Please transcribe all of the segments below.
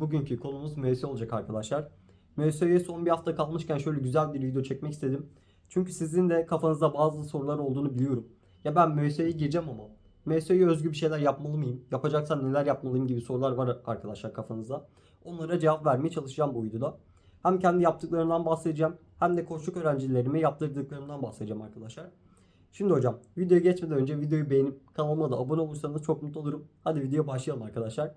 Bugünkü konumuz MSU olacak arkadaşlar. MSU'ya son bir hafta kalmışken şöyle güzel bir video çekmek istedim. Çünkü sizin de kafanızda bazı sorular olduğunu biliyorum. Ya ben MSU'ya gireceğim ama MSU'ya özgü bir şeyler yapmalı mıyım? Yapacaksam neler yapmalıyım gibi sorular var arkadaşlar kafanızda. Onlara cevap vermeye çalışacağım bu videoda. Hem kendi yaptıklarımdan bahsedeceğim hem de koçluk öğrencilerime yaptırdıklarımdan bahsedeceğim arkadaşlar. Şimdi hocam videoya geçmeden önce videoyu beğenip kanalıma da abone olursanız çok mutlu olurum. Hadi videoya başlayalım arkadaşlar.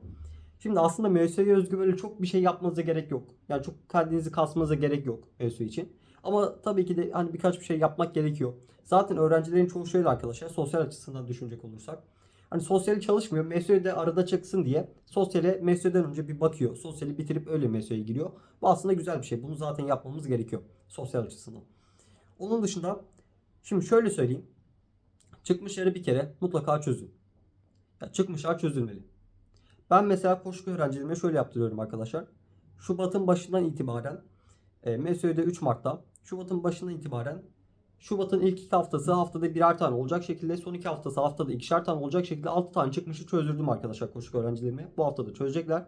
Şimdi aslında MSU'ya özgü böyle çok bir şey yapmanıza gerek yok. Yani çok kendinizi kasmanıza gerek yok MSU için. Ama tabii ki de hani birkaç bir şey yapmak gerekiyor. Zaten öğrencilerin çoğu şöyle arkadaşlar sosyal açısından düşünecek olursak. Hani sosyali çalışmıyor. MSU'ya de arada çıksın diye sosyale MSU'dan önce bir bakıyor. Sosyali bitirip öyle MSU'ya giriyor. Bu aslında güzel bir şey. Bunu zaten yapmamız gerekiyor sosyal açısından. Onun dışında şimdi şöyle söyleyeyim. Çıkmışları bir kere mutlaka çözün. Ya çıkmışlar çözülmeli. Ben mesela koşu öğrencilerime şöyle yaptırıyorum arkadaşlar. Şubat'ın başından itibaren e, MESÖ'de 3 Mart'ta Şubat'ın başından itibaren Şubat'ın ilk iki haftası haftada birer tane olacak şekilde son iki haftası haftada ikişer tane olacak şekilde 6 tane çıkmışı çözdürdüm arkadaşlar koşu öğrencilerime. Bu hafta da çözecekler.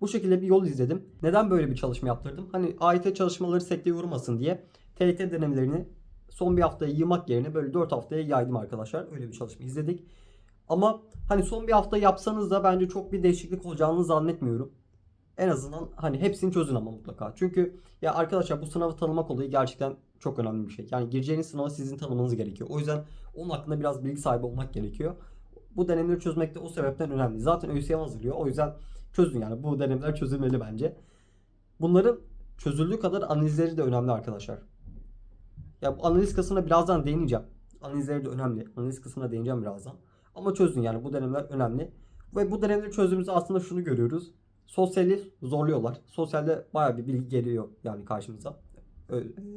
Bu şekilde bir yol izledim. Neden böyle bir çalışma yaptırdım? Hani AYT çalışmaları sekteye vurmasın diye TYT denemelerini son bir haftaya yığmak yerine böyle 4 haftaya yaydım arkadaşlar. Öyle bir çalışma izledik. Ama hani son bir hafta yapsanız da bence çok bir değişiklik olacağını zannetmiyorum. En azından hani hepsini çözün ama mutlaka. Çünkü ya arkadaşlar bu sınavı tanımak olayı gerçekten çok önemli bir şey. Yani gireceğiniz sınavı sizin tanımanız gerekiyor. O yüzden onun hakkında biraz bilgi sahibi olmak gerekiyor. Bu denemeleri çözmek de o sebepten önemli. Zaten ÖSYM hazırlıyor. O yüzden çözün yani. Bu denemeler çözülmeli bence. Bunların çözüldüğü kadar analizleri de önemli arkadaşlar. Ya bu analiz kısmına birazdan değineceğim. Analizleri de önemli. Analiz kısmına değineceğim birazdan. Ama çözün yani bu denemeler önemli. Ve bu denemeleri çözdüğümüzde aslında şunu görüyoruz. Sosyali zorluyorlar. Sosyalde bayağı bir bilgi geliyor yani karşımıza.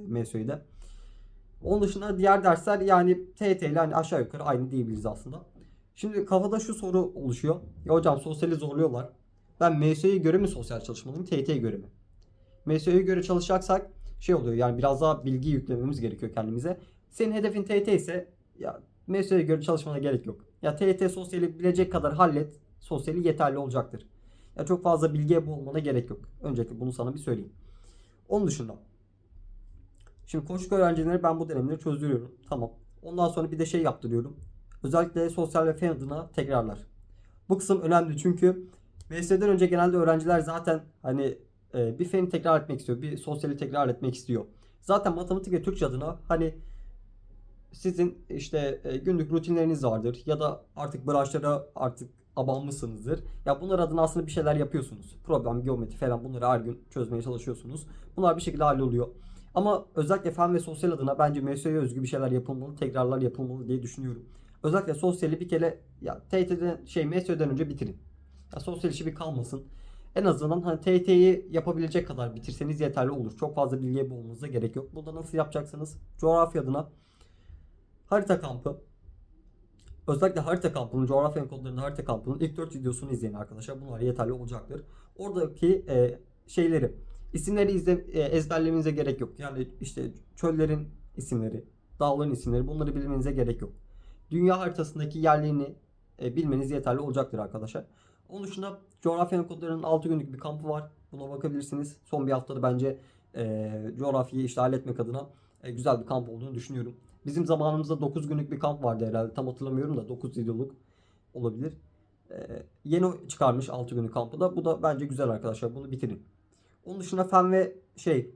MSÜ'de. Onun dışında diğer dersler yani TYT ile hani aşağı yukarı aynı diyebiliriz aslında. Şimdi kafada şu soru oluşuyor. Ya hocam sosyali zorluyorlar. Ben MSÜ'ye göre mi sosyal çalışmalıyım, TYT'ye göre mi? MSÜ'ye göre çalışacaksak şey oluyor yani biraz daha bilgi yüklememiz gerekiyor kendimize. Senin hedefin TYT ise ya MSÜ'ye göre çalışmana gerek yok. Ya TYT sosyali bilecek kadar hallet. Sosyali yeterli olacaktır. Ya çok fazla bilgiye boğulmana gerek yok. Öncelikle bunu sana bir söyleyeyim. Onun dışında. Şimdi koçluk öğrencileri ben bu denemeleri çözdürüyorum. Tamam. Ondan sonra bir de şey yaptırıyorum. Özellikle sosyal ve fen adına tekrarlar. Bu kısım önemli çünkü MS'den önce genelde öğrenciler zaten hani e, bir feni tekrar etmek istiyor. Bir sosyali tekrar etmek istiyor. Zaten matematik ve Türkçe adına hani sizin işte e, günlük rutinleriniz vardır ya da artık branşlara artık abanmışsınızdır. Ya bunlar adına aslında bir şeyler yapıyorsunuz. Problem, geometri falan bunları her gün çözmeye çalışıyorsunuz. Bunlar bir şekilde halloluyor. Ama özellikle fen ve sosyal adına bence MSÜ'ye özgü bir şeyler yapılmalı, tekrarlar yapılmalı diye düşünüyorum. Özellikle sosyali bir kere ya TYT'den şey MSÜ'den önce bitirin. Ya sosyal işi bir kalmasın. En azından hani TYT'yi yapabilecek kadar bitirseniz yeterli olur. Çok fazla bilgiye boğulmanıza gerek yok. Burada nasıl yapacaksınız? Coğrafya adına harita kampı. Özellikle harita kampının, coğrafya kodlarında harita kampının ilk 4 videosunu izleyin arkadaşlar. Bunlar yeterli olacaktır. Oradaki e, şeyleri, isimleri izle, e, ezberlemenize gerek yok. Yani işte çöllerin isimleri, dağların isimleri bunları bilmenize gerek yok. Dünya haritasındaki yerlerini e, bilmeniz yeterli olacaktır arkadaşlar. Onun dışında coğrafya kodlarının 6 günlük bir kampı var. Buna bakabilirsiniz. Son bir haftada bence e, coğrafyayı işte halletmek adına e, güzel bir kamp olduğunu düşünüyorum. Bizim zamanımızda 9 günlük bir kamp vardı herhalde. Tam hatırlamıyorum da 9 videoluk olabilir. Ee, yeni çıkarmış 6 günlük kampı da. Bu da bence güzel arkadaşlar. Bunu bitirin. Onun dışında fen ve şey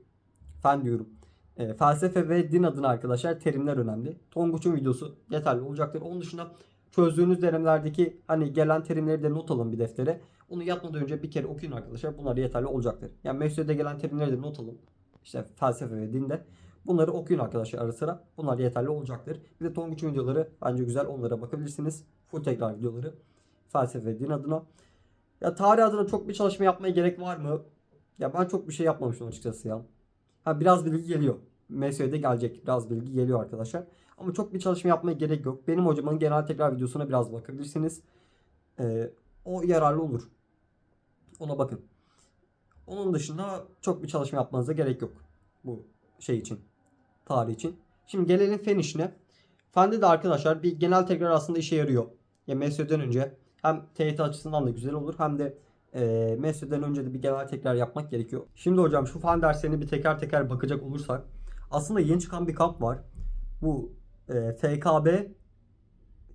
fen diyorum. E, felsefe ve din adına arkadaşlar terimler önemli. Tonguç'un videosu yeterli olacaktır. Onun dışında çözdüğünüz denemelerdeki hani gelen terimleri de not alın bir deftere. Onu yatmadan önce bir kere okuyun arkadaşlar. Bunlar yeterli olacaktır. Yani mesleğe gelen terimleri de not alın. İşte felsefe ve dinde. Bunları okuyun arkadaşlar ara sıra. Bunlar yeterli olacaktır. Bir de Tonguç'un videoları bence güzel. Onlara bakabilirsiniz. Full tekrar videoları. Felsefe din adına. Ya tarih adına çok bir çalışma yapmaya gerek var mı? Ya ben çok bir şey yapmamışım açıkçası ya. Ha biraz bilgi geliyor. MSÜ'de gelecek. Biraz bilgi geliyor arkadaşlar. Ama çok bir çalışma yapmaya gerek yok. Benim hocamın genel tekrar videosuna biraz bakabilirsiniz. Ee, o yararlı olur. Ona bakın. Onun dışında çok bir çalışma yapmanıza gerek yok. Bu şey için tarih için. Şimdi gelelim fen işine. Fende de arkadaşlar bir genel tekrar aslında işe yarıyor. Ya MSÖ'den önce hem TYT açısından da güzel olur hem de e, MESÖ'den önce de bir genel tekrar yapmak gerekiyor. Şimdi hocam şu fen derslerine bir teker teker bakacak olursak aslında yeni çıkan bir kamp var. Bu e, FKB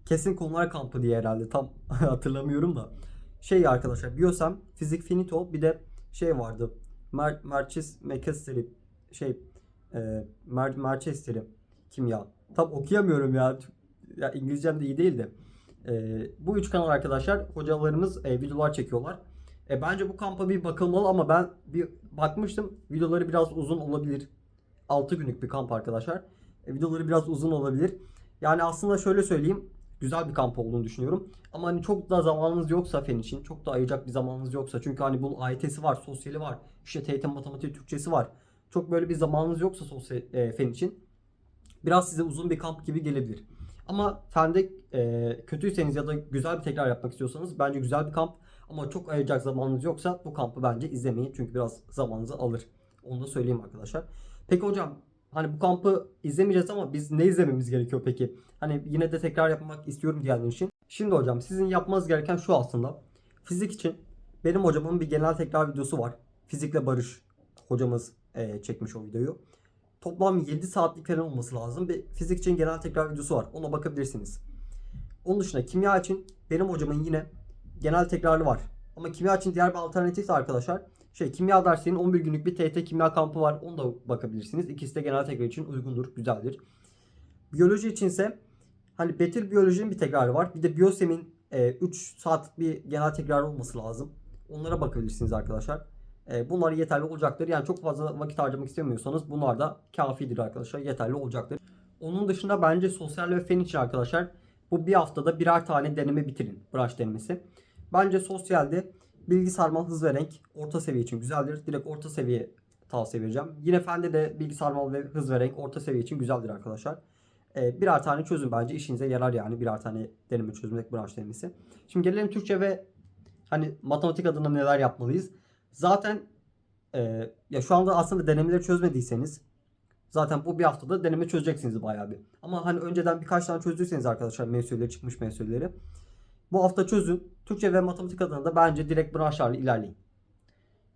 kesin konular kampı diye herhalde tam hatırlamıyorum da. Şey arkadaşlar Biosem, Fizik Finito bir de şey vardı. Mer Merçis Mekesteri şey e, Mer Merçesteri kimya. Tam okuyamıyorum ya. Ya İngilizcem de iyi değil de. E, bu üç kanal arkadaşlar hocalarımız e, videolar çekiyorlar. E, bence bu kampa bir bakılmalı ama ben bir bakmıştım. Videoları biraz uzun olabilir. 6 günlük bir kamp arkadaşlar. E, videoları biraz uzun olabilir. Yani aslında şöyle söyleyeyim. Güzel bir kamp olduğunu düşünüyorum. Ama hani çok da zamanınız yoksa fen için, çok da ayıracak bir zamanınız yoksa. Çünkü hani bunun AYT'si var, sosyali var, işte TYT matematik Türkçesi var. Çok böyle bir zamanınız yoksa sosyal e, fen için biraz size uzun bir kamp gibi gelebilir. Ama fende e, kötüyseniz ya da güzel bir tekrar yapmak istiyorsanız bence güzel bir kamp. Ama çok ayıracak zamanınız yoksa bu kampı bence izlemeyin. Çünkü biraz zamanınızı alır. Onu da söyleyeyim arkadaşlar. Peki hocam hani bu kampı izlemeyeceğiz ama biz ne izlememiz gerekiyor peki? Hani yine de tekrar yapmak istiyorum diyenler için. Şimdi hocam sizin yapmanız gereken şu aslında. Fizik için benim hocamın bir genel tekrar videosu var. Fizikle Barış hocamız e, çekmiş o videoyu. Toplam 7 saatlik falan olması lazım. Bir fizik için genel tekrar videosu var. Ona bakabilirsiniz. Onun dışında kimya için benim hocamın yine genel tekrarı var. Ama kimya için diğer bir alternatif arkadaşlar. Şey kimya dersinin 11 günlük bir TYT kimya kampı var. Onu da bakabilirsiniz. İkisi de genel tekrar için uygundur, güzeldir. Biyoloji içinse hani Betil biyolojinin bir tekrarı var. Bir de Biyosem'in e, 3 saatlik bir genel tekrarı olması lazım. Onlara bakabilirsiniz arkadaşlar. E, bunlar yeterli olacaktır. Yani çok fazla vakit harcamak istemiyorsanız bunlar da kafidir arkadaşlar. Yeterli olacaktır. Onun dışında bence sosyal ve fen için arkadaşlar bu bir haftada birer tane deneme bitirin. Branş denemesi. Bence sosyalde bilgi sarmal hız ve renk orta seviye için güzeldir. Direkt orta seviye tavsiye vereceğim. Yine fende de bilgi sarmal ve hız ve renk orta seviye için güzeldir arkadaşlar. Ee, birer tane çözüm bence işinize yarar yani. Birer tane deneme çözümlük branş denemesi. Şimdi gelelim Türkçe ve hani matematik adına neler yapmalıyız. Zaten e, ya şu anda aslında denemeleri çözmediyseniz zaten bu bir haftada deneme çözeceksiniz bayağı bir. Ama hani önceden birkaç tane çözdüyseniz arkadaşlar mevzuları çıkmış mevzuları. Bu hafta çözün. Türkçe ve matematik adına da bence direkt branşlarla ilerleyin.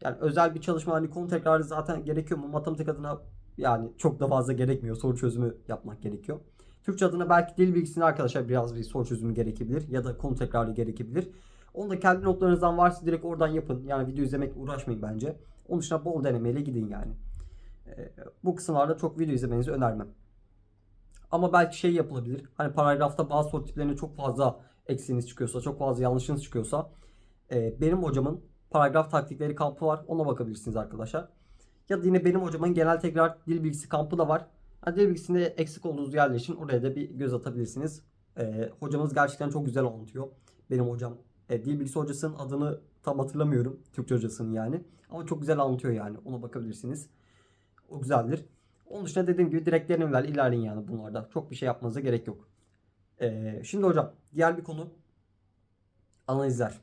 Yani özel bir çalışma hani konu tekrarı zaten gerekiyor mu? Matematik adına yani çok da fazla gerekmiyor. Soru çözümü yapmak gerekiyor. Türkçe adına belki dil bilgisinde arkadaşlar biraz bir soru çözümü gerekebilir ya da konu tekrarı gerekebilir. Onu da kendi notlarınızdan varsa direkt oradan yapın. Yani video izlemek uğraşmayın bence. Onun dışında bol denemeyle gidin yani. Ee, bu kısımlarda çok video izlemenizi önermem. Ama belki şey yapılabilir. Hani paragrafta bazı soru tiplerine çok fazla eksiğiniz çıkıyorsa, çok fazla yanlışınız çıkıyorsa e, benim hocamın paragraf taktikleri kampı var. Ona bakabilirsiniz arkadaşlar. Ya da yine benim hocamın genel tekrar dil bilgisi kampı da var. Yani dil bilgisinde eksik olduğunuz yerler için oraya da bir göz atabilirsiniz. E, hocamız gerçekten çok güzel anlatıyor. Benim hocam e, dil bilgisi hocasının adını tam hatırlamıyorum. Türkçe hocasının yani. Ama çok güzel anlatıyor yani. Ona bakabilirsiniz. O güzeldir. Onun dışında dediğim gibi direkt denemeler ilerleyin yani bunlarda. Çok bir şey yapmanıza gerek yok. Ee, şimdi hocam diğer bir konu analizler.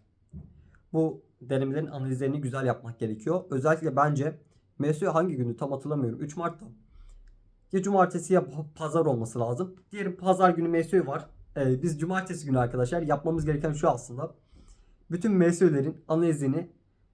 Bu denemelerin analizlerini güzel yapmak gerekiyor. Özellikle bence MSU hangi günü tam hatırlamıyorum. 3 Mart'ta. Ya cumartesi ya pazar olması lazım. Diyelim pazar günü MSU var. Ee, biz cumartesi günü arkadaşlar yapmamız gereken şu aslında. Bütün MSU'lerin analizini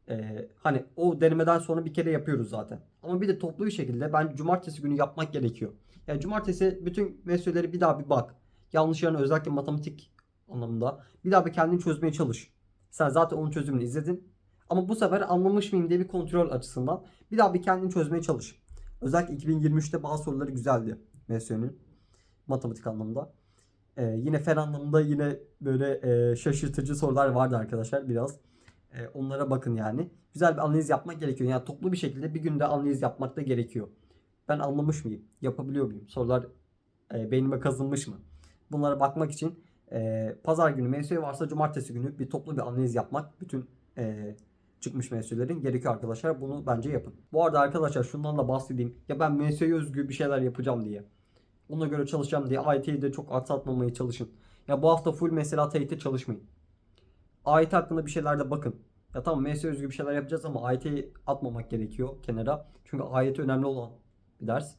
e, hani o denemeden sonra bir kere yapıyoruz zaten. Ama bir de toplu bir şekilde bence cumartesi günü yapmak gerekiyor. Yani cumartesi bütün MSU'leri bir daha bir bak. Yanlış yanı özellikle matematik anlamında. Bir daha bir kendini çözmeye çalış. Sen zaten onun çözümünü izledin. Ama bu sefer anlamış mıyım diye bir kontrol açısından bir daha bir kendini çözmeye çalış. Özellikle 2023'te bazı soruları güzeldi MSU'nun matematik anlamında. Ee, yine fen anlamında yine böyle e, şaşırtıcı sorular vardı arkadaşlar biraz. E, onlara bakın yani. Güzel bir analiz yapmak gerekiyor. Yani toplu bir şekilde bir günde analiz yapmak da gerekiyor. Ben anlamış mıyım? Yapabiliyor muyum? Sorular e, beynime kazınmış mı? Bunlara bakmak için e, pazar günü MSU varsa cumartesi günü bir toplu bir analiz yapmak bütün e, çıkmış MSU'lerin gerekiyor arkadaşlar. Bunu bence yapın. Bu arada arkadaşlar şundan da bahsedeyim. Ya ben MSU'ya özgü bir şeyler yapacağım diye. Ona göre çalışacağım diye IT'yi de çok aksatmamaya çalışın. Ya bu hafta full mesela TYT çalışmayın. AYT hakkında bir şeyler de bakın. Ya tamam MSU özgü bir şeyler yapacağız ama AYT'yi atmamak gerekiyor kenara. Çünkü AYT önemli olan bir ders.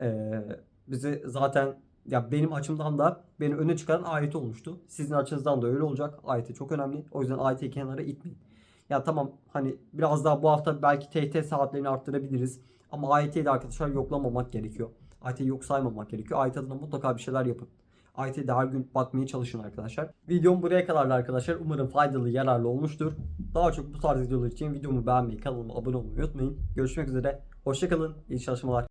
Ee, bizi zaten ya benim açımdan da beni öne çıkaran AYT olmuştu. Sizin açınızdan da öyle olacak. AYT çok önemli. O yüzden AYT'yi kenara itmeyin. Ya tamam hani biraz daha bu hafta belki TT saatlerini arttırabiliriz. Ama AYT'yi de arkadaşlar yoklamamak gerekiyor. AYT'yi yok saymamak gerekiyor. AYT adına mutlaka bir şeyler yapın. AYT'de her gün bakmaya çalışın arkadaşlar. Videom buraya kadardı arkadaşlar. Umarım faydalı, yararlı olmuştur. Daha çok bu tarz videolar için videomu beğenmeyi, kanalıma abone olmayı unutmayın. Görüşmek üzere. Hoşçakalın. İyi çalışmalar.